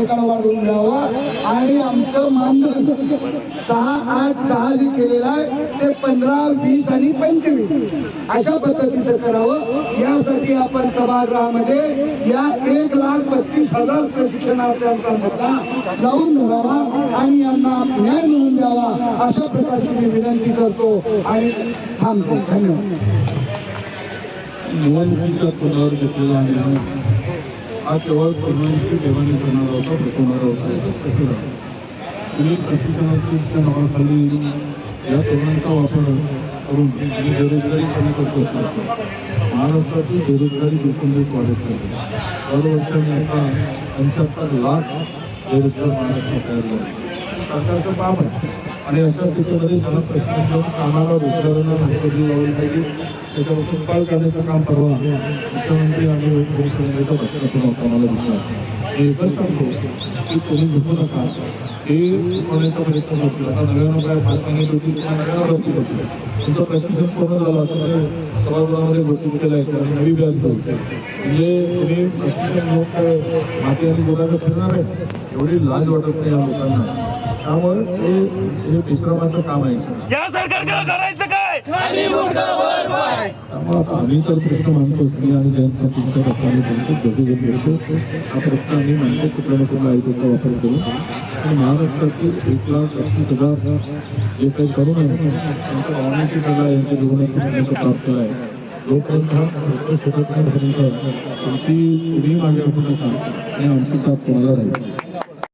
ठिकाण वाढवून द्यावा आणि आमचं मानधन सहा आठ दहा जे केलेलं आहे. ते पंधरा वीस आणि पंचवीस अशा पद्धतीचं करावं. यासाठी आपण सभागृहामध्ये या एक लाख बत्तीस हजार प्रशिक्षणार्थ्यांचा मुद्दा लावून धरावा आणि यांना न्याय मिळवून द्यावा अशा प्रकारची मी विनंती करतो आणि थांबतो. धन्यवाद. निवडणुकीच्या हा केवळ तरुणांशी देवाणी करणारा होता फसवणारा होता. तसं नाही. तुम्ही नावाखाली या तरुणांचा वापर करून तुम्ही बेरोजगारी कमी करत असतो. महाराष्ट्रातील बेरोजगारी दिवसेंदिवस वाढत चालली. दरवर्षाने आता पंच्याहत्तर लाख बेरोजगार महाराष्ट्रात तयार झाले. सरकारचं काम आहे. आणि अशा स्थितीमध्ये ज्यांना प्रश्न देऊन कामाला रोजगारांना नोकरी लावली पाहिजे त्याच्यापासून पाळ करण्याचं काम परवा मुख्यमंत्री आणि उपमुख्यमंत्र्यांच्या भाषणातून आम्हाला दिसणार मी एकच सांगतो की कोणी झुकू नका हे शिकवण्याचा प्रयत्न करतील आता नव्यानं काय पाच महिने होती किंवा नव्यानं भरती होती? तुमचं प्रशिक्षण पूर्ण झालं असं म्हणजे सभागृहामध्ये घोषित केलं आहे. की आम्ही नवी व्याज घेऊ म्हणजे तुम्ही प्रशिक्षण घेऊन काय माती आणि आहे? एवढी लाज वाटत नाही या लोकांना. त्यामुळे हे हे विश्रामाचं काम आहे. या सरकारकडे करायचं काय? त्यामुळे आता आम्ही तर प्रश्न मांडतोच मी आणि जयंत पाटीलच्या पत्राने बोलतो. दोघे जण बोलतो. हा प्रश्न आम्ही मांडतो. कुठल्या ना कुठल्या आयुष्याचा वापर करून. आणि महाराष्ट्रातील एक लाख अडतीस हजार जे काही तरुण आहेत त्यांच्या वाहनाची सगळा यांच्या जीवनात प्राप्त आहे जोपर्यंत हा प्रश्न सुटत नाही तोपर्यंत तुमची तुम्ही मागे हटू नका आणि आमची साथ कोणाला राहील